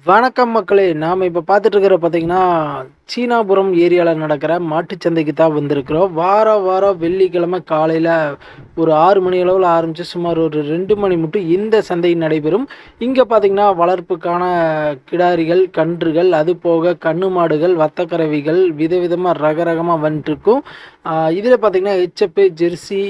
வணக்கம் மக்களே நாம் இப்போ பார்த்துட்டு இருக்கிற பார்த்தீங்கன்னா சீனாபுரம் ஏரியாவில் நடக்கிற மாட்டுச் சந்தைக்கு தான் வந்திருக்கிறோம். வாரம் வாரம் வெள்ளிக்கிழமை காலையில் ஒரு ஆறு மணி அளவில் ஆரம்பித்து சுமார் ஒரு ரெண்டு மணி மட்டும் இந்த சந்தை நடைபெறும். இங்கே பார்த்தீங்கன்னா வளர்ப்புக்கான கிடாரிகள் கன்றுகள் அது போக கண்ணு மாடுகள் வத்தக்கரவிகள் விதவிதமாக ரக ரகமாக வந்துட்டுருக்கும் இதில் பார்த்தீங்கன்னா HF jersey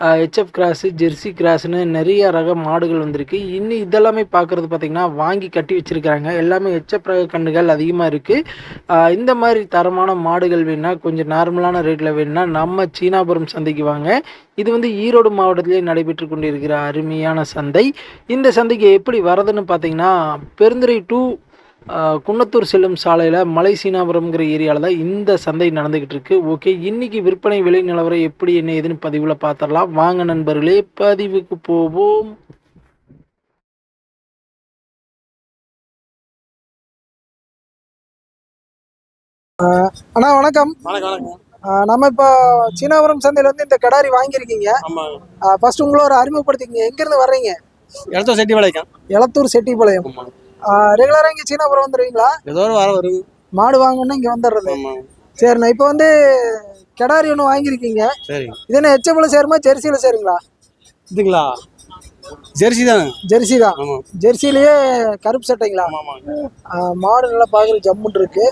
HF cross jersey கிராஸ்னு நிறைய ரக மாடுகள் வந்திருக்கு. இன்னும் இதெல்லாமே பார்க்குறது பார்த்திங்கன்னா வாங்கி கட்டி வச்சுருக்காங்க எல்லாமே ஹெச்எஃப் ரக கன்றுகள் அதிகமாக இருக்குது இந்த மாதிரி தரமான மாடுகள் வேணுன்னா கொஞ்சம் நார்மலான ரேட்டில் வேணுன்னா நம்ம சீனாபுரம் சந்தைக்கு வாங்க. இது வந்து ஈரோடு மாவட்டத்திலே நடைபெற்று கொண்டிருக்கிற அருமையான சந்தை. இந்த சந்தைக்கு எப்படி வரதுன்னு பார்த்தீங்கன்னா பெருந்துறை டூ குன்னத்தூர் செல்லும் சாலையில் மலை சீனாபுரம்ங்கிற ஏரியாவில் தான் இந்த சந்தை நடந்துக்கிட்டு இருக்கு. ஓகே இன்னைக்கு விற்பனை விலை நிலவரம் எப்படி என்ன ஏதுன்னு பதிவில் பார்த்துடலாம் வாங்க நண்பர்களே பதிவுக்கு போவோம். அண்ணா வணக்கம். வணக்கம் வணக்கம். ஆஹ் நம்ம இப்போ சீனாபுரம் சந்தையில் வந்து இந்த கடாரி வாங்கியிருக்கீங்க. ஃபர்ஸ்ட் உங்களை ஒரு அறிமுகப்படுத்திக்கங்க. எங்கேருந்து வர்றீங்க? இடத்த செட்டி வளைக்கம் எலத்தூர் செட்டிப்பாளையம். ஆமாங்க ரெகுலராக இங்கே சீனாபுரம் வந்துடுவீங்களா ஏதோ ஒரு வாரம் வருங்க மாடு வாங்கணும்னா இங்கே வந்துடுறது சரிண்ணா இப்போ வந்து கடாரி ஒன்று வாங்கியிருக்கீங்க சரிங்க இது என்ன எச்சப்பில் சேருமா ஜெர்சியில் சேருங்களா? இதுங்களா? ஜெர்சி தானே? ஜெர்சி தான். ஆமாம் ஜெர்சிலேயே கருப்பு சட்டைங்களா? மாடு நல்லா பார்க்குற ஜம்முன்னு இருக்கு.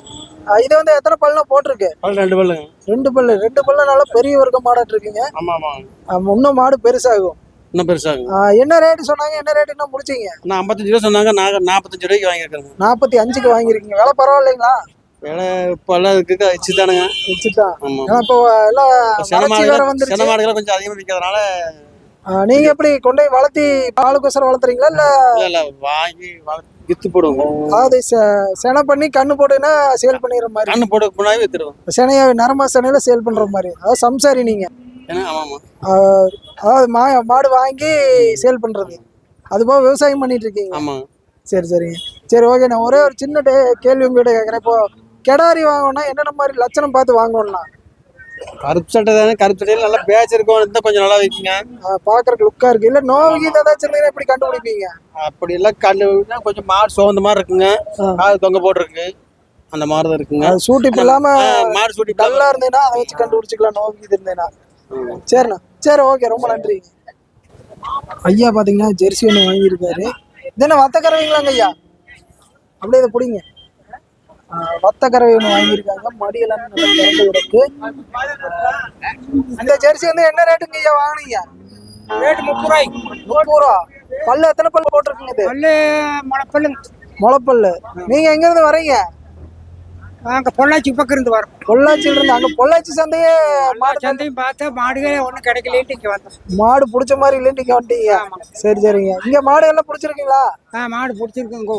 இது வந்து எத்தனை பல்லுனா போட்டிருக்கு? ரெண்டு பல்லுங்க. ரெண்டு பல்லு. ரெண்டு பல்லு நல்லா பெரிய வர்க்க மாடாட்டு இருக்கீங்க ஆமாம் ஆஹ் இன்னும் மாடு பெருசாகும். இன்னும் பெருசாகுங்க என்ன ரேட்டு சொன்னாங்க? என்ன ரேட்டு என்ன முடிச்சீங்க? நான் ஐம்பத்தஞ்சு ரூபா சொன்னாங்க. நான் நாற்பத்தஞ்சு ரூபாய்க்கு வாங்கியிருக்கேங்க நாற்பத்தி அஞ்சுக்கு வாங்கியிருக்கீங்க. விலை பரவாயில்லைங்களா? விலை இப்போல்லாம் இதுக்கு வச்சு தானுங்க வச்சுட்டா ஆமாம் இப்போ எல்லாம் சென வளர்ச்சி வேற மாடுகள் சென வந்துருச்சு மாடுகள் கொஞ்சம் அதிகமாக விற்கிறதுனால நீங்க எப்படி கொண்டு போய் வளர்த்தி பாலுக்கோசரம் வளர்த்துறீங்களா? இல்ல இல்லை வாங்கி விற்று போடுவோங்க அதாவது செனை பண்ணி கண்ணு போட்டுன்னா சேல் பண்ணிடுற மாதிரி. கண்ணு போட்டு முன்னாடி செனைய நரமா செனையில சேல் பண்ற மாதிரி. அதாவது சம்சாரி நீங்க. அதாவது மா மாடு வாங்கி சேல் பண்றது. அது போக விவசாயம் பண்ணிட்டு இருக்கீங்க. ஆமாங்க சரி சரிங்க சரி ஓகே நான் ஒரே ஒரு சின்ன டே- கேள்வி உங்ககிட்ட கேட்குறேன் இப்போ கெடாரி வாங்கணும்னா என்னென்ன மாதிரி லட்சணம் பார்த்து வாங்கணும்னா? கருப்பு சட்டை தானே கருப்பு சட்டையில் நல்லா பேட்ச் இருக்கும் இருந்தால் கொஞ்சம் நல்லா வைக்குங்க பாக்குறதுக்கு லுக்கா இருக்கு. இல்ல நோவு கீதை ஏதாச்சும் இருந்தீங்கன்னா எப்படி கண்டுபிடிப்பீங்க? அப்படி எல்லாம் கல்லுனா கொஞ்சம் மாடு சோர்ந்த மாதிரி இருக்குங்க. காது தொங்க போட்டிருக்கு. அந்த மாதிரி தான் இருக்குங்க. அது சூட்டிப்பு இல்லாம ஆ, மாடு சூட்டி டல்லா இருந்தேன்னா அதை வச்சு கண்டுபிடிச்சிக்கலாம் நோவு கீது இருந்தேன்னா சரிண்ணா. சரி ஓகே ரொம்ப நன்றி. ஐயா பாத்தீங்கன்னா ஜெர்சி ஒன்று வாங்கியிருக்காரு. இது என்ன வத்த கறவைங்களாங்க ஐயா? அப்படியே இதை பிடிங்க. வத்த கறவை ஒன்று வாங்கியிருக்காங்க. மடி எல்லாமே நல்லா திறந்து கிடக்கு. இந்த ஜெர்சி வந்து என்ன ரேட்டுங்க ஐயா வாங்கினீங்க? ரேட்டு முப்பது ரூபாய்க்கு முப்பது ரூபா பல்லு எத்தனை பல்லு போட்டிருக்குங்க இது? பல்லு முளைப்பல்லு. நீங்க எங்க இருந்து வரீங்க? அங்கே பொள்ளாச்சி பக்கம் இருந்து வரோம். பொள்ளாச்சியில இருந்து அங்க பொள்ளாச்சி சந்தையே மாடு சந்தையும் பார்த்தா மாடுகளே ஒன்றும் கிடைக்கலேன்ட்டு இங்கே வந்தோம். மாடு பிடிச்ச மாதிரி இல்லைன்னு இங்க வந்துட்டீங்க சரி சரிங்க. இங்க மாடு எல்லாம் பிடிச்சிருக்கீங்களா? ஆ மாடு பிடிச்சிருக்குங்கோ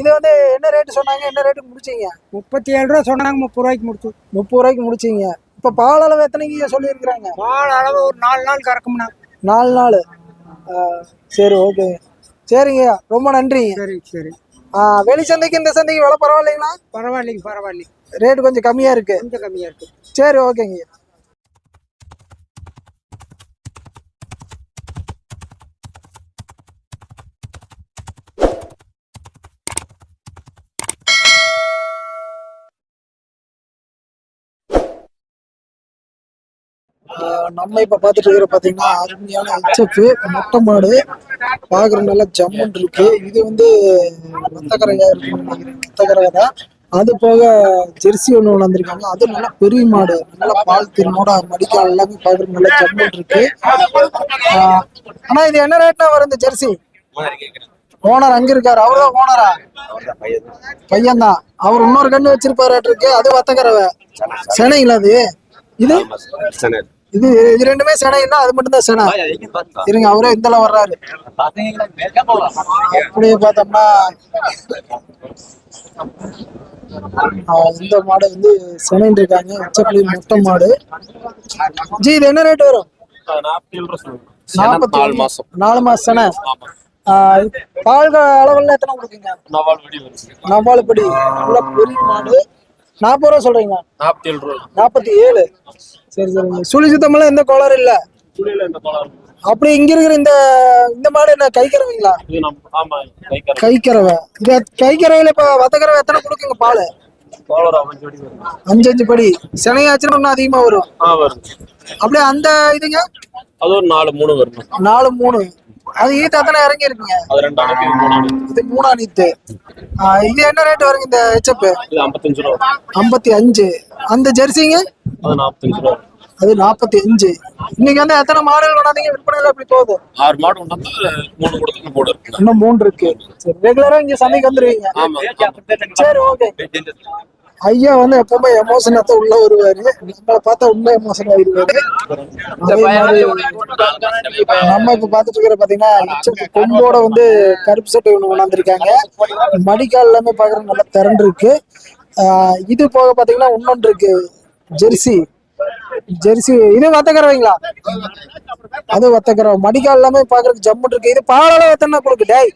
இது வந்து என்ன ரேட்டு சொன்னாங்க? என்ன ரேட்டுக்கு முடிச்சீங்க? முப்பத்தி ஏழு ரூபா சொன்னாங்க முப்பது ரூபாய்க்கு முடிச்சு. முப்பது ரூபாய்க்கு முடிச்சீங்க. இப்ப பால் அளவு எத்தனைக்கு சொல்லியிருக்கிறாங்க? பால் அளவு ஒரு நாலு நாள் கறக்கும்னா நாலு நாள். சரி ஓகேங்க. சரிங்க. ரொம்ப நன்றிங்க. சரி சரி. வெளி சந்தைக்கு இந்த சந்தைக்கு விலை பரவாயில்லைங்களா? பரவாயில்லைங்க பரவாயில்லைங்க ரேட்டு கொஞ்சம் கம்மியா இருக்கு. கொஞ்சம் கம்மியாக இருக்கு. சரி ஓகேங்க நம்ம இப்ப பாத்துட்டு இருக்கிற பாத்தீங்கன்னா அருமையான ஹெச்எஃப் மொட்டை மாடு. பாக்குற நல்லா ஜம்முன் இருக்கு. இது வந்து ரத்தக்கரையா இருக்குன்னு ரத்தக்கரை தான். அது போக ஜெர்சி ஒண்ணு வந்திருக்காங்க அது நல்லா பெரிய மாடு. நல்லா பால் திறனோட மடிக்கால் எல்லாமே பாக்குறது நல்லா ஜம்முன் இருக்கு. ஆனா இது என்ன ரேட்னா வரும் இந்த ஜெர்சி? ஓனர் அங்க இருக்காரு. அவர்தான் ஓனரா? பையன் தான். அவர் இன்னொரு கண்ணு வச்சிருப்பாரு இருக்கு. அது வத்தக்கரவை சென்னைங்களா அது? இது? இது இது ரெண்டுமே செனை இல்ல அது மட்டும் தான் செனை இருங்க அவரே இந்தல வர்றாரு. அப்படியே பார்த்தோம்னா இந்த மாடு வந்து செனைன்னு இருக்காங்க. உச்சப்பள்ளி மொட்டை மாடு. ஜி இது என்ன ரேட் வரும்? நாற்பத்தி நாலு மாசம் நாலு மாசம் செனை பால் அளவுல எத்தனை கொடுக்குங்க நவால் படி உள்ள பெரிய மாடு. நாற்பது ரூபா சொல்றீங்களா நாற்பத்தி ஏழு ரூபா. நாற்பத்தி ஏழு சரி. சரிங்க சுழி சுத்தமெல்லாம் எந்த கோளாறும் இல்ல? அப்படி இங்க இருக்கிற இந்த இந்த மாடு என்ன கை கறவைங்களா இது நம்ம ஆமா கைக்கார கை கறவை இது கை கறவையில இப்ப வத்த கறவை எத்தனை கொடுக்குங்க பால்? அஞ்சு அஞ்சு படி. சினையாச்சுன்னா அதிகமா வரும். அப்படியே அந்த இதுங்க? அது ஒரு நாலு மூணு வரும். நாலு மூணு. அது ஈத்து அத்தனை இறங்கி இருக்குங்க அது ரெண்டாம் இது மூணாம் நீத்து இது என்ன ரேட் வருங்க இந்த ஹெச்எப் இது ஐம்பத்தஞ்சு ரூபா. ஐம்பத்தி அஞ்சு. அந்த ஜெர்சிங்க அது நாற்பத்தஞ்சு ரூபா. அது நாற்பத்தி அஞ்சு. இன்னைக்கு வந்து எத்தனை மாடுகள் கொண்டாந்தீங்க? விற்பனையில எப்படி போகுது? ஆறு மாடு கொண்டாந்து மூணு கொடுத்து போடு. இன்னும் மூணு இருக்கு. சரி ரெகுலரா இங்க சந்தைக்கு வந்துருவீங்க. சரி ஓகே ஐயா வந்து எப்பவுமே எமோஷனத்தை உள்ள வருவாரு. நம்மளை பார்த்தா உண்மை எமோஷன் மாதிரி நம்ம இப்ப பாத்துட்டு இருக்கிற பாத்தீங்கன்னா கொம்போட வந்து கருப்பு சட்டை ஒண்ணு கொண்டாந்துருக்காங்க. மடிக்கால் எல்லாமே பாக்குற நல்லா திரண்டு இருக்கு இது போக பாத்தீங்கன்னா இன்னொன்று இருக்கு ஜெர்சி. ஜெர்சி. இது வத்தக்கறவைங்களா அது வத்தக்கறவை மடிக்கால் எல்லாமே பாக்குறதுக்கு ஜம்முன்னு இருக்கு. இது பாலெல்லாம் எத்தனை கொடுக்கு டேய்.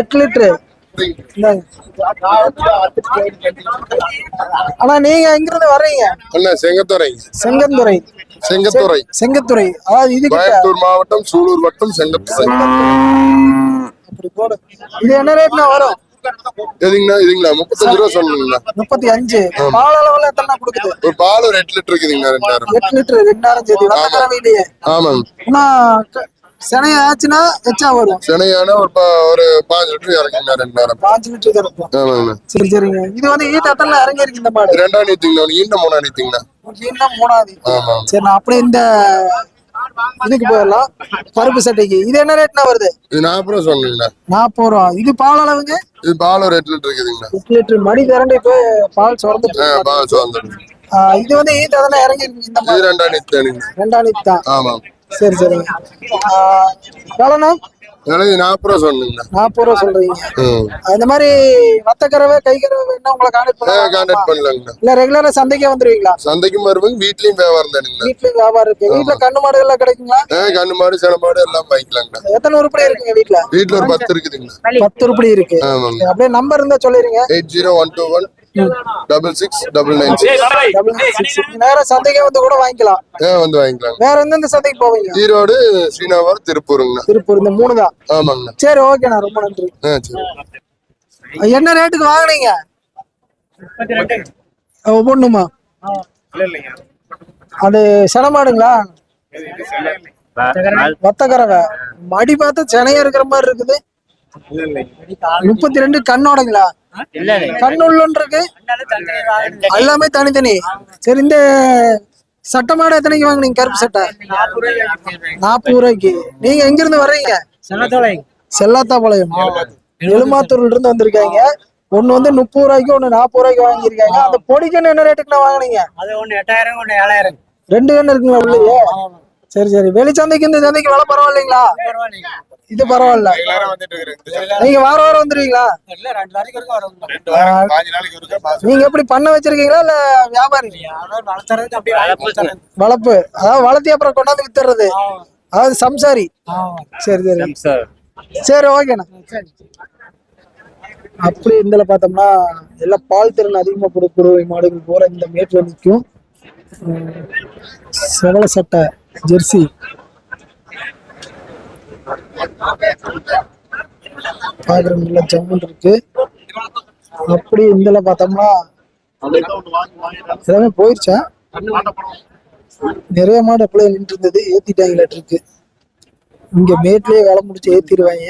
எட்டு லிட்டரு. அண்ணா நீங்க எங்க இருந்து வர்றீங்க? அண்ணா செங்கத்துறை. செங்கந்துறை. செங்கத்துறை. செங்கத்துறை. அதாவது இது கோயம்புத்தூர் மாவட்டம் சூலூர் வட்டம் செங்கத்துறை அப்படி போடு. இது என்ன ரேட்னா வரும்? எதுங்கண்ணா இதுங்களா முப்பத்தஞ்சு ரூபா சொன்னீங்களா முப்பத்தி அஞ்சு பால் அளவுல எத்தனை கொடுக்குது? ஒரு பால் ஒரு எட்டு லிட்டர் இருக்குதுங்கண்ணா ரெண்டாயிரம். எட்டு லிட்டர் ரெண்டாயிரம் ஆமாங்க. இன்னும் சினை ஆச்சுன்னா எச்சா வரும். சென்னையான ஒரு பாஞ்சு லிட்டர் பாஞ்சு லிட்டர் சரி சரிங்க. இது வந்து ஈட்டு எத்தனை இறங்கி இருக்கு இந்த மாடு? ரெண்டாம் நீத்திங்கண்ணா ஈண்ட மூணா நீத்திங்கண்ணா ஈன்னா மூணாவது ஆமா சரி நான் அப்படியே இந்த இதுக்கு போயிடலாம். பருப்பு சட்டைக்கு. இது என்ன ரேட்னா வருது? இது நாற்பது ரூபா சொன்னீங்கண்ணா நாற்பது ரூபா. இது பால் அளவுங்க? இது பால் ஒரு எட்டு லிட்டர் இருக்குதுங்கண்ணா எட்டு லிட்டர். மடி திரண்டு இப்போ பால் இருக்கு. பால் ஆ, இது வந்து ஈட்டு இறங்கி இருக்கு இந்த ரெண்டாம் நீத்தானுங்க ரெண்டாம் நீத்து தான் ஆமாம் சரி சரிங்க எவ்வளோண்ணா? ஏன்னா இது நாற்பது ரூபா சொன்னீங்கண்ணா நாற்பது ரூபா சொல்றீங்க. இந்த மாதிரி வத்தக்கறவை கை கறவை வேணா உங்களை கான்டாக்ட் ஆ பண்ணலாம்? கான்டாக்ட் பண்ணலாங்கண்ணா. இல்ல ரெகுலரா சந்தைக்கே வந்துருவீங்களா? சந்தைக்கும் வருவாங்க வீட்லயும் வியாபாரம் தானுங்கண்ணா வீட்லயும் வியாபாரம் இருக்கு. வீட்ல கண்ணு மாடு எல்லாம் கிடைக்குங்களா? கண்ணு மாடு சில மாடு எல்லாம் வாங்கிக்கலாங்கண்ணா. எத்தனை உருப்படி இருக்குங்க வீட்ல? வீட்டுல ஒரு பத்து இருக்குதுங்கண்ணா. பத்து உருப்படி இருக்கு. அப்படியே நம்பர் இருந்தா சொல்லிருங்க. Eight zero one two one. Double six double nine six double six நேரம் சந்தைக்கே வந்து கூட வாங்கிக்கலாம். ஆ வந்து வாங்கிக்கலாங்க வேற எந்தெந்த சந்தைக்கு போவீங்க? ஈரோடு ஸ்ரீநகர் திருப்பூருங்கண்ணா. திருப்பூர் இந்த மூணு தான் ஆமாங்கண்ணா. சரி ஓகேண்ணா ரொம்ப நன்றி. என்ன ரேட்டுக்கு வாங்குனீங்க? ஒவ்வொன்றுமா அது செனமாடுங்களா? வத்தக்கறவை மடி பார்த்தா செனையா இருக்கிற மாதிரி இருக்குது. முப்பத்தி ரெண்டு கண்ணோடங்களா? கண்ணுள்ளன்னு இருக்கு எல்லாமே தனித்தனி. சரி இந்த சட்டை மாடு எத்தனைக்கு வாங்குனீங்க? கருப்பு சட்டை? நாற்பது ரூபாய்க்கு நீங்க எங்க இருந்து வர்றீங்க செல்லாத்தாபாளையம் எழுமாத்தூர்ல இருந்து வந்திருக்காங்க. ஒண்ணு வந்து முப்பது ரூபாய்க்கு ஒண்ணு நாற்பது ரூபாய்க்கு வாங்கியிருக்காங்க. அந்த பொடிக்கன்னு என்ன ரேட்டுக்கு வாங்குனீங்க? அது ஒன்று எட்டாயிரம் ஒன்று ஏழாயிரம். ரெண்டு கண்ணு இருக்குங்களா உள்ளே சரி சரி. வெளிச்சந்தைக்கு இந்த சந்தைக்கு விலை பரவாயில்லைங்களா? இது பரவாயில்ல. நீங்க வார வாரம் வந்துருவீங்களா? நீங்க எப்படி பண்ண வச்சிருக்கீங்களா இல்ல வியாபாரி? வளர்ப்பு. அதாவது வளர்த்தி அப்புறம் கொண்டாந்து வித்துறது. அதாவது சம்சாரி. சரி சரி. சரி ஓகேண்ணா அப்படி இதுல பார்த்தோம்னா எல்லாம் பால் திறன் அதிகமா கொடுக்கக்கூடிய மாடுகள் போற இந்த மேட்ல நிற்கும். உம், செவல சட்டை ஜெர்சி. பாக்குற நல்ல ஜம்முன் இருக்கு. அப்படி இதுல பார்த்தோம்னா எல்லாமே போயிருச்சா? நிறைய மாடு அப்படியே நின்று இருந்தது ஏத்திட்டாங்களாட்டு இருக்கு. இங்க மேட்லயே வேலை முடிச்சு ஏத்திடுவாங்க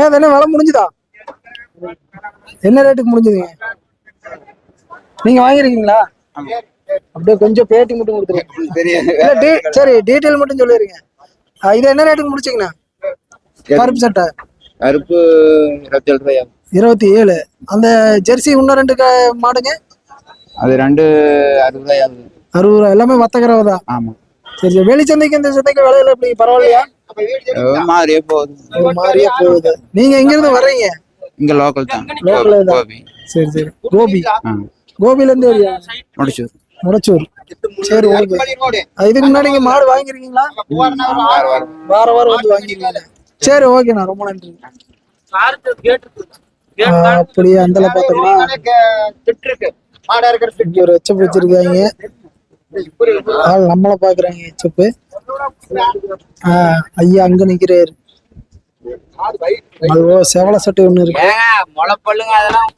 ஏன் என்ன வேலை முடிஞ்சுதா? என்ன ரேட்டுக்கு முடிஞ்சதுங்க? நீங்க வாங்கிருக்கீங்களா? அப்படியே கொஞ்சம் பேட்டி மட்டும் கொடுத்துருங்க. சரி டீட்டெயில் மட்டும் சொல்லிருங்க. ஆ, இது என்ன ரேட்டுக்கு முடிச்சீங்கண்ணா? கருப்பு சட்டை. கருப்பு இருபத்தி ஏழு ரூபாய் இருபத்தி ஏழு அந்த ஜெர்சி இன்னும் ரெண்டு மாடுங்க? அது ரெண்டு அறுபது ரூபாய் ஆகுது. அறுபது ரூபா. எல்லாமே வத்தக்கரவை தான். ஆமா. சரி சரி. வெளிச்சந்தைக்கு இந்த சந்தைக்கு விலையில எப்படி? பரவாயில்லையா? மாதிரியே போகுது. மாதிரியே போகுது. நீங்க எங்க இருந்து வர்றீங்க? இங்க லோக்கல் தான். கோபி. சரி சரி. கோபி. கோபில இருந்து முடிச்சு முடச்சூர் சரி ஓகே. இதுக்கு முன்னாடி இங்க மாடு வாங்கிருக்கீங்களா? வார வாரம் வந்து வாங்கிருக்கீங்க. சரி ஓகேண்ணா ரொம்ப நன்றி. அப்படியே அந்தல பார்த்தோம்னா ஒரு எச்சம் வச்சிருக்காங்க. ஆள் நம்மள பாக்குறாங்க ஹெச்எப் ஐயா அங்க நிக்கிறாரு. செவல சட்டை ஒண்ணு இருக்கு. முளைப்பல்லுங்க அதெல்லாம்.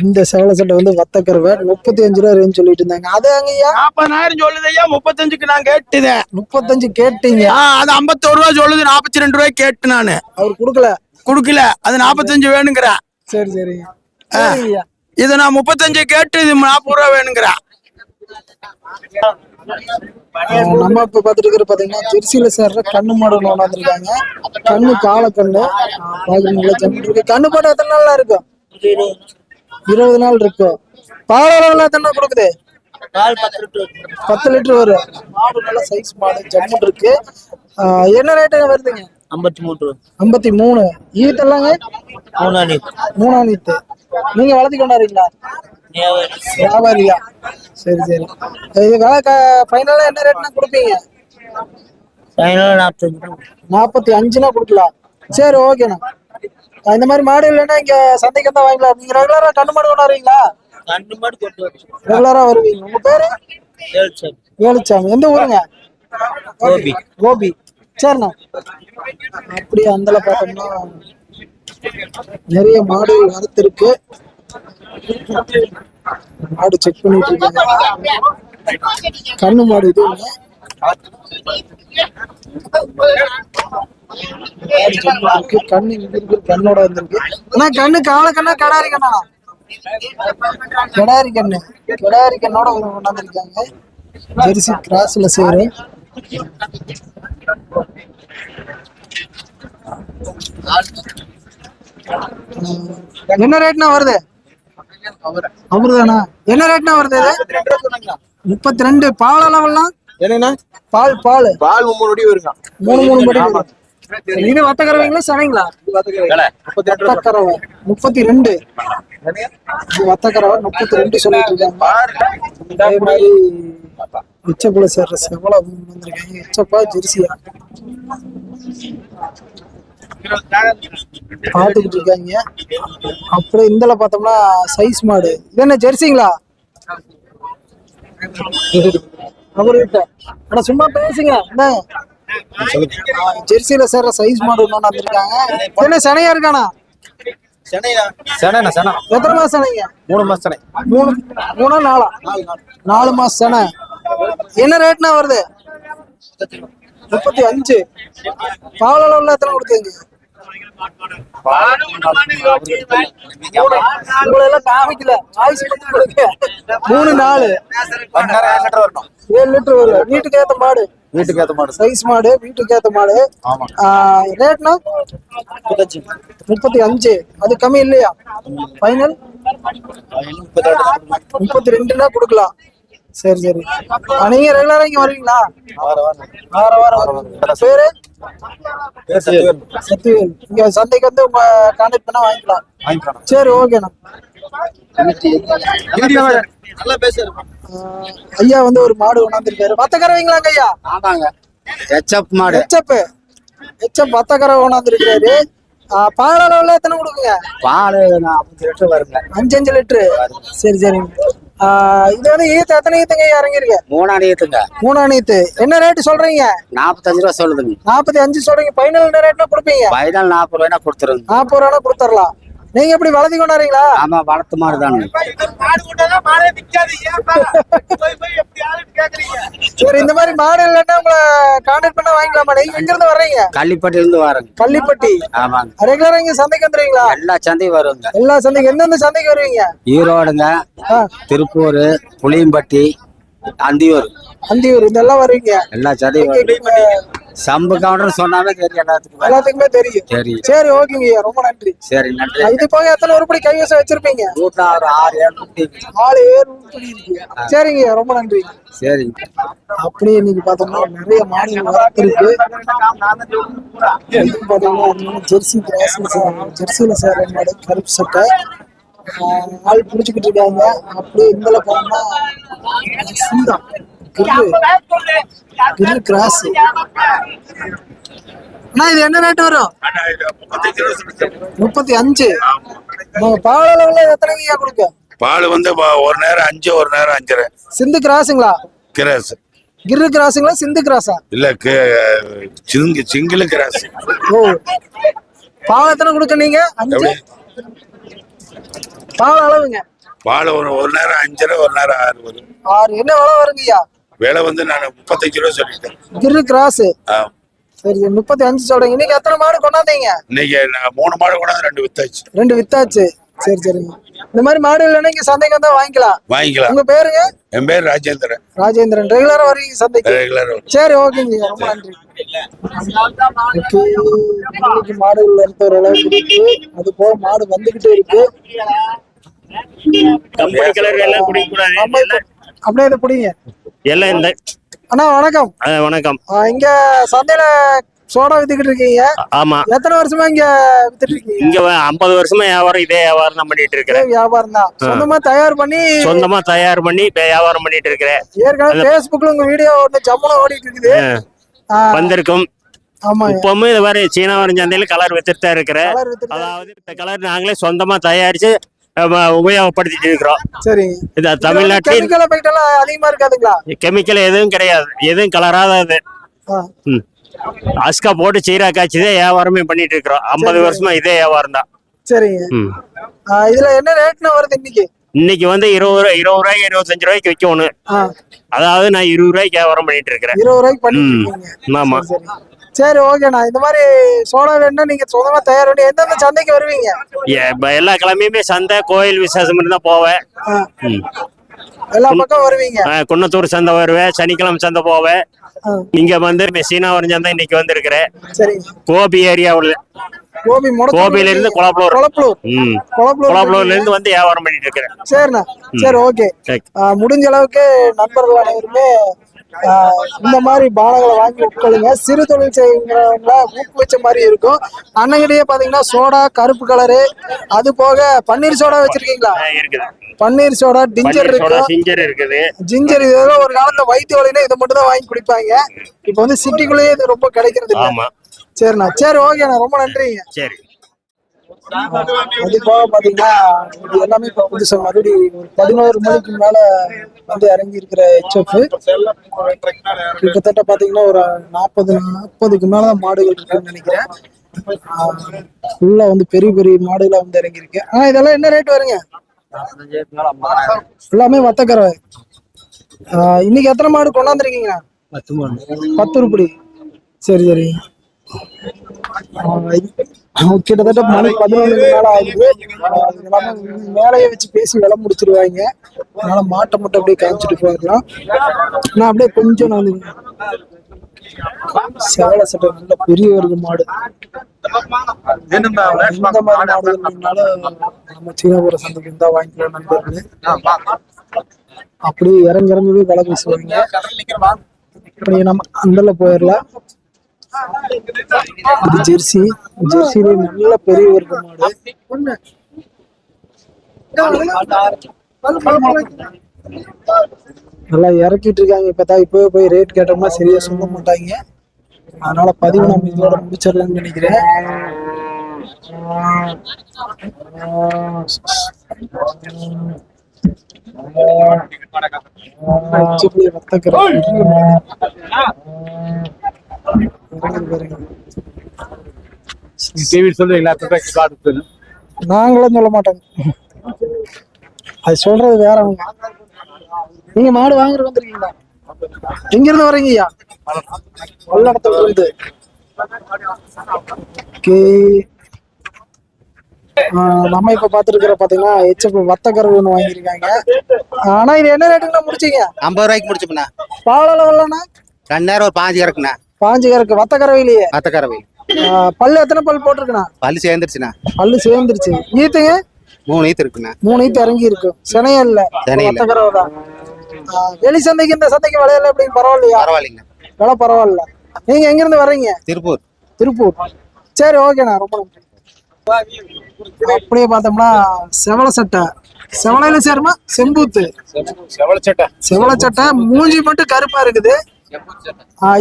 இந்த செவல சட்டை வந்து வத்தக்கருவை முப்பத்தி அஞ்சு ரூபா ரேஞ்ச் சொல்லிட்டு இருந்தாங்க. அது அங்கய்யா நாற்பதாயிரம் சொல்லுது ஐயா முப்பத்தஞ்சுக்கு நான் கேட்டுதேன். முப்பத்தஞ்சு கேட்டீங்க. அது ஐம்பத்தோரு ரூபா சொல்லுது நாற்பத்தி ரெண்டு ரூபாய் கேட்டு நானு. அவர் கொடுக்கல. குடுக்கல அது நாற்பத்தஞ்சு வேணுங்கிறேன் சரி சரிங்கய்யா. இது நான் முப்பத்தஞ்சு கேட்டு இது நாற்பது ரூபா வேணுங்கிறேன் நம்ம இப்ப பாத்துட்டு இருக்கிற பாத்தீங்கன்னா ஜெர்சியில சேர்ற கண்ணு மாடு வந்திருக்காங்க கண்ணு கால கண்ணு. பாக்குறீங்களா கண்ணு போட்டா எத்தனை நாள்ல இருக்கும்? இருபது நாள் இருக்கும் பால் அளவுல நாள் கொடுக்குது? பத்து லிட்டர். வரும். மாடு நல்ல சைஸ் மாடு ஜம்மு இருக்கு. என்ன ரேட்டு வருதுங்க? ஐம்பத்தி மூணு ஐம்பத்தி மூணு. ஈத்தெல்லாங்க மூணாணி மூணாம் நீத்து நீங்க வளர்த்தி கொண்டாடுறீங்களா? வியாபாரியா. சரி சரி. இது வேலை ஃபைனலா என்ன ரேட்னா கொடுப்பீங்க? ஃபைனலாக நாற்பத்தஞ்சு நாற்பத்தி அஞ்சுனா கொடுக்கலாம். சரி ஓகேண்ணா இந்த மாதிரி மாடு இல்லைன்னா இங்க சந்தைக்கு தான் வாங்கிக்கலாம். நீங்க ரெகுலரா கண்ணு மாடு கொண்டாடுறீங்களா? ரெண்டு மாடு கொண்டு ரெகுலரா வருவீங்க. உங்க பேரு? ஏழு சார் வேலுச்சாமி. எந்த ஊருங்க? கோபி. கோபி. சரிண்ணா. அப்படியே அந்தல பார்த்தோம்னா நிறைய மாடு வரத்து இருக்கு. மாடு செக் பண்ணிட்டு இருக்காங்க கண்ணு மாடு இது கண்ணு இங்க இருக்கு கண்ணோட வந்திருக்கு ஆனா கண்ணு கால கண்ணா கடாரி கண்ணா. கடாரி கண்ணு. கடாரி கண்ணோட கொண்டாந்துருக்காங்க ஜெர்சி கிராஸ்ல சேரும் என்ன ரேட்னா வருது? அவருதானா என்ன ரேட்னா வருது முப்பத்தி ரெண்டு. பால் அளவெல்லாம் என்னங்கண்ணா பால் பால். பால் மூணு அடி வருங்க. மூணு மூணு வரும். இது வத்தக்கறவைங்களா சனைங்களா வத்தக்கறவை முப்பத்தி ரெண்டு இது வத்தக்கறவை முப்பத்தி ரெண்டு சொல்லிட்டு இருக்காங்க. அதே மாதிரி உச்சப்புல சேர்ற செவலை வந்திருக்காங்க. உச்சப்பா ஜெர்சியா. பார்த்துக்கிட்டு இருக்காங்க. அப்புறம் இந்தல பார்த்தோம்னா சைஸ் மாடு. இது என்ன ஜெர்சிங்களா? அவர்கிட்ட அட சும்மா பேசுங்க. ஜெர்சியில சேர்ற சைஸ் மாடு ஒன்று வந்திருக்காங்க. என்ன சனையா இருக்கானா? எத்தனை மாசம் சனைங்க? மூணு மாசம் சென்னை மூணு மூணா நாலா நாலு மாசம் சனை. என்ன ரேட்னா வருது? முப்பத்தி அஞ்சு. அளவுல எத்தனை கொடுத்தீங்க? காமிக்கல மூணு நாலு. ஏழு லிட்டர் வரும். வீட்டுக்கு ஏத்த மாடு வீட்டுக்கு ஏற்ற மாடு சைஸ் மாடு. வீட்டுக்கு ஏத்த மாடு ரேட்னா? முப்பத்தி அஞ்சு. அது கம்மி இல்லையா? ஃபைனல் முப்பத்தி ரெண்டுனா கொடுக்கலாம். சரி சரி. நீங்க ரெகுலரா இங்க வருவீங்களா? வார வாரம். பேரு? சத்தியவேல் இங்க சந்தைக்கு வந்து உங்க கான்டாக்ட் பண்ணா வாங்கிக்கலாம். சரி ஓகேண்ணா ஐயா வந்து ஒரு மாடு கொண்டாந்துருக்காரு வத்தக்கறவைங்களாங்க ஐயா? ஆமாங்க. ஹெச்எப் மாடு. ஹெச்எப் ஹெச்எப் வத்தக்கரை கொண்டாந்துருக்காரு பால் அளவுல எத்தனை கொடுக்குங்க? பால் நாற்பத்தி லிட்டர் வருங்க. அஞ்சு அஞ்சு லிட்டரு. சரி சரிங்க. இது வந்து ஈத்து எத்தனை ஈத்துங்க இறங்கிருக்கு மூணாடி ஏத்துங்க மூணா நீத்து என்ன ரேட்டு சொல்றீங்க? நாற்பத்தஞ்சு ரூபா சொல்லுதுங்க. நாற்பத்தி அஞ்சு சொல்றீங்க. என்ன ரேட்னா கொடுப்பீங்க? பதினாலு நாற்பது ரூபாய்னா கொடுத்துருங்க. நாற்பது ரூபா கொடுத்துடலாம் நீங்க எப்படி வளர்த்தி கொண்டாடுறீங்களா? ஆமா வளர்த்து மாடு தானுங்க சரி இந்த மாதிரி மாடு இல்லைன்னா உங்களை கான்டாக்ட் பண்ண வாங்கிக்கலாமா? நீங்க எங்க இருந்து வர்றீங்க? கள்ளிப்பட்டில இருந்து வரேங்க கள்ளிப்பட்டி. ஆமாங்க. ரெகுலரா இங்க சந்தைக்கு வந்துருவீங்களா? எல்லா சந்தையும் வருங்க. எல்லா சந்தைக்கு எந்தெந்த சந்தைக்கு வருவீங்க? ஈரோடுங்க திருப்பூர் புளியம்பட்டி அந்தியூர். அந்தியூர் இதெல்லாம் வருவீங்க. எல்லா சந்தையும் சம்பு கவுண்டர் சொன்னாவே தெரியும் எல்லாத்துக்கும். எல்லாத்துக்குமே தெரியும். தெரியும். சரி ஓகேங்க ரொம்ப நன்றி. சரி நன்றி. இது போக எத்தனை உருப்படி கைவசம் வச்சிருப்பீங்க? வீட்டுல ஒரு ஆறு ஏழு இருக்கு. ஆளு ஏழு உருப்படி இருக்கு. சரிங்க ரொம்ப நன்றி. சரிங்க. அப்படியே இன்னைக்கு பார்த்தோம்னா நிறைய வரத்து இருக்கு. ஒரு ஜெர்சி கிராஸ்ல சேர ஜெர்சியில சேர்ற மாடு கருப்பு சட்டை. ஆள் பிடிச்சிக்கிட்டு இருக்காங்க. அப்படியே இந்தல போனோம்னா சிந்தா கிரு. கிரு கிராஸ். அண்ணா இது என்ன ரேட் வரும்? முப்பத்தி அஞ்சு பால் அளவுல எத்தனைங்கய்யா கொடுக்க? பால் வந்து ப- ஒரு நேரம் அஞ்சு ஒரு நேரம் அஞ்சரை. சிந்து கிராஸுங்களா? கிராஸ். கிரு கிராஸுங்களா சிந்து கிராஸா? இல்ல சிங்கு சிங்கிள் கிராஸ். ஓ. பால் எத்தனை கொடுக்க நீங்க? அஞ்சு? பால் அளவுங்க. பால் ஒரு ஒரு நேரம் அஞ்சரை ஒரு நேரம் ஆறு வரும். ஆறு. என்ன விலை வருங்கய்யா? விலை வந்து நான் முப்பத்தஞ்சு ரூபா சொல்லிட்டேன் கிரு கிராஸ். ஆ. சரி முப்பத்தி அஞ்சு சொல்றீங்க. இன்னைக்கு எத்தனை மாடு கொண்டாந்தீங்க? இன்னைக்கு நான் மூணு மாடு கூட ரெண்டு வித்தாச்சு. ரெண்டு வித்தாச்சு. சரி சரிங்க இந்த மாதிரி மாடு இல்லைன்னா இங்க சந்தைக்கு வந்தா வாங்கிக்கலாம். வாங்கிக்கலாம். உங்க பேருங்க? என் பேர் ராஜேந்திரன். ராஜேந்திரன். ரெகுலரா வருவீங்க சந்தைக்கு? ரெகுலர் சரி ஓகேங்க ரொம்ப நன்றி. இன்னைக்கு மாடுகள் இருந்த ஒரு அளவு இருக்கு. அது போக மாடு வந்துகிட்டே இருக்கு. அப்படியே இதை பிடிங்க. எல்லாம் இந்த அண்ணா வணக்கம். வணக்கம். இங்க சந்தையில சோடா வித்துக்கிட்டு இருக்கீங்க. ஆமா. எத்தனை வருஷமா இங்க வித்துட்டு இருக்கீங்க? இங்க ஐம்பது வருஷமா வியாபாரம் இதே வியாபாரம் தான் பண்ணிட்டு இருக்கிறேன். வியாபாரம் தான். சொந்தமா தயார் பண்ணி சொந்தமா தயார் பண்ணி வியாபாரம் பண்ணிட்டு இருக்கிறேன். ஏற்கனவே பேஸ்புக்ல உங்க வீடியோ ஒண்ணு ஜம்முன ஓடிட்டு இருக்குது. வந்திருக்கும். இப்பவும் இது மாதிரி சீனாவரம் சந்தையில கலர் வித்துட்டு தான் இருக்கிறேன். அதாவது இந்த கலர் நாங்களே சொந்தமா தயாரிச்சு உபயோகப்படுத்திட்டு இருக்கிறோம். சரிங்க. இது தமிழ்நாட்டில் கெமிக்கல் எஃபெக்ட் எல்லாம் அதிகமா இருக்காதுங்களா? கெமிக்கல் எதுவும் கிடையாது. எதுவும் கலராதது ஆ, ம். அஸ்கா போட்டு சீரா காய்ச்சி தான் வியாபாரமே பண்ணிட்டு இருக்கிறோம். ஐம்பது வருஷமா இதே வியாபாரம் தான். சரிங்க. இதுல என்ன ரேட்னு வருது இன்னைக்கு? இன்னைக்கு வந்து இருபது ரூபாய் இருபது ரூபாய்க்கு இருபத்தஞ்சு ரூபாய்க்கு விற்கணும். அதாவது நான் இருபது ரூபாய்க்கு வியாபாரம் பண்ணிட்டு இருக்கிறேன். இருபது ரூபாய்க்கு ஆமா. சரி ஓகேண்ணா இந்த மாதிரி சோடா வேணும்னா நீங்க சொந்தமா தயார் பண்ணி எந்தெந்த சந்தைக்கு வருவீங்க? எல்லா கிழமையுமே சந்தை கோயில் விசேஷம் இருந்தா போவேன். எல்லா பக்கம் வருவீங்க? குன்னத்தூர் சந்தை வருவேன் சனிக்கிழமை சந்தை போவேன். இங்க வந்து சீனாவரம் சந்தை இன்னைக்கு வந்திருக்கிறேன். கோபி கோபி முடத்தூர் கோபியில இருந்து குளப்பலூர். குளப்பலூர்ல இருந்து வந்து வியாபாரம் பண்ணிட்டு இருக்கிறேன். சரிண்ணா. சரி ஓகே முடிஞ்ச அளவுக்கு நண்பர்கள் அனைவருமே இந்த மாதிரி பானங்களை வாங்கி உட்கொள்ளுங்க சிறு தொழில் செய்கிறவங்கள ஊக்குவிச்ச மாதிரி இருக்கும். அண்ணங்கிட்டயே பாத்தீங்கன்னா சோடா கருப்பு கலரு அது போக பன்னீர் சோடா வச்சிருக்கீங்களா? பன்னீர் சோடா டிஞ்சர் இருக்கு. சிஞ்சர் இருக்குது. ஜிஞ்சர் இதெல்லாம் ஒரு காலத்துல வயிற்று வலினா இதை மட்டும் தான் வாங்கி குடிப்பாங்க. இப்போ வந்து சிட்டிக்குள்ளேயே இது ரொம்ப கிடைக்கிறது இல்ல சரிண்ணா. சரி ஓகேண்ணா. ரொம்ப நன்றிங்க. சரி. அது போக பாத்தீங்கன்னா இது எல்லாமே இப்ப புதுசா மறுபடி பதினோரு மணிக்கு மேல வந்து இறங்கி இருக்கிற ஹெச்எஃப் கிட்டத்தட்ட பாத்தீங்கன்னா ஒரு நாற்பது நாற்பதுக்கு மேல மாடுகள் இருக்குன்னு நினைக்கிறேன். ஃபுல்லா வந்து பெரிய பெரிய மாடுகளா வந்து இறங்கி இருக்கு ஆனா இதெல்லாம் என்ன ரேட் வருங்க? எல்லாமே வத்தக்கறவை. ஆஹ் இன்னைக்கு எத்தனை மாடு கொண்டாந்துருக்கீங்க பத்து உருப்படி. சரி சரி. கிட்டத்தட்ட மணி பதினொன்று மேல ஆகுது இதெல்லாமே மேலையே வச்சு பேசி விலை முடிச்சிருவாங்க. அதனால மாட்டை மட்டும் அப்படியே காமிச்சிட்டு போயிடலாம் நான் அப்படியே கொஞ்சம் நான் சேவல சட்டை நல்ல பெரிய ஒரு மாடு. இந்த மாதிரி மாடுகள்னால நம்ம சீனாபுர சந்தைக்கு இருந்தா வாங்கிக்கலாம் நண்பர்களே. அப்படியே இறங்கி இறங்கி விலை பேசுவாங்க. அப்படியே நம்ம அந்தல போயிடலாம் ஜெர்சி ஜெர்சியிலே நல்ல பெரிய ஒரு மாடு. நல்லா இறக்கிட்டு இருக்காங்க. இப்பதா இப்போ போய் ரேட் கேட்டோம்னா சரியா சொல்ல மாட்டாங்க. அதனால பதிவு நம்ம இதோட முடிச்சிடலாம்னு நினைக்கிறேன். டிவி காட்டு நாங்களும் சொல்ல மாட்டோங்க அது சொல்றது வேறவங்க நீங்க மாடு வாங்குறது வந்திருக்கீங்களா? எங்க இருந்து வரீங்க ஐயா? பல்லடத்துல இருந்து. ஓகே நம்ம இப்ப பாத்துருக்கிற பாத்தீங்கன்னா எச்சப் வத்தக்கரவு ஒண்ணு வாங்கியிருக்காங்க. ஆனா இது என்ன ரேட்டுங்கண்ணா முடிச்சீங்க? ஐம்பது ரூபாய்க்கு முடிச்சுப்பண்ணா. பாலளவு இல்லைண்ணா ரெண்டு நேரம் ஒரு பாஞ்சு இறக்குண்ணா பாஞ்சு கறக்கு வத்தக்கரவையிலேயே அத்தக்கரவை பல்லு எத்தனை பல் போட்டிருக்குண்ணா? பல்லு சேர்ந்துருச்சுண்ணா. பல்லு சேர்ந்துருச்சு. ஈத்துங்க மூணு ஈத்து இருக்குண்ணா. மூணு ஈத்து இறங்கி இருக்கும் சினையம் இல்ல. சினை இல்ல. வத்தக்கரவை தான். வெளி சந்தைக்கு இந்த சந்தைக்கு விலையில எப்படி? பரவாயில்லையா? பரவாயில்லைங்கண்ணா. விலை பரவாயில்ல. நீங்க எங்க இருந்து வர்றீங்க? திருப்பூர். திருப்பூர். சரி ஓகேண்ணா. ரொம்ப நன்றி. அப்படியே பார்த்தோம்னா செவல சட்டை செவலையில சேருமா? செம்பூத்து. செவல சட்டை மூஞ்சி மட்டும் கருப்பா இருக்குது.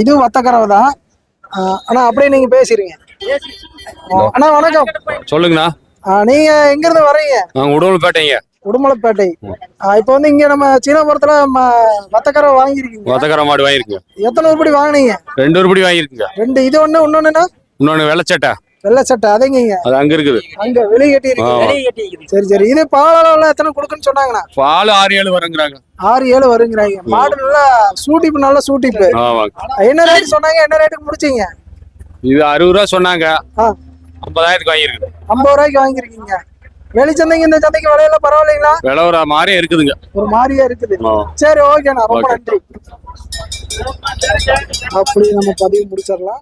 இதுவும் வத்தக்கரவை தான். அண்ணா அப்படியே நீங்க பேசிடுங்க அண்ணா வணக்கம். சொல்லுங்கண்ணா. நீங்க எங்க இருந்து வர்றீங்க? நாங்க உடவுப்பேட்டைங்க உடுமலைப்பேட்டை. இப்போ வந்து இங்க நம்ம சீனாபுரத்துல வத்தக்கரை வாங்கியிருக்கீங்க. ஒத்தக்கர மாடு வாங்கிருக்குங்க எத்தனை உருப்படி வாங்குனீங்க? ரெண்டு உருப்படி வாங்கிருக்குங்க ரெண்டு. இது ஒண்ணு இன்னொன்னுன்னா இன்னொன்னு வெள்ளச்சட்டை. வெள்ளை சட்டை அதேங்க அது அங்க இருக்குது. அங்க வெளியே கட்டி இருக்கு. சரி சரி. இது பால் அளவுல எத்தனை கொடுக்குன்னு சொன்னாங்கண்ணா? பால் ஆறு ஏழு வருங்கிறாங்க. ஆறு ஏழு வருங்கிறாங்க. மாடு நல்லா சூட்டிப்பு நல்லா சூட்டிப்பு. என்ன ரேட் சொன்னாங்க? என்ன ரேட்டுக்கு முடிச்சீங்க? இது அறுபது ரூபா சொன்னாங்க. ஐம்பதாயிரத்துக்கு வாங்கியிருக்கு ஐம்பது ரூபாய்க்கு வாங்கியிருக்கீங்க. வெளிச்சந்தைக்கு இந்த சந்தைக்கு விலையில பரவாயில்லைங்களா? விலை ஒரு மாதிரியே இருக்குதுங்க. ஒரு மாதிரியா இருக்குது. சரி ஓகேண்ணா ரொம்ப. நன்றி. அப்படி நம்ம பதிவு முடிச்சிடலாம்.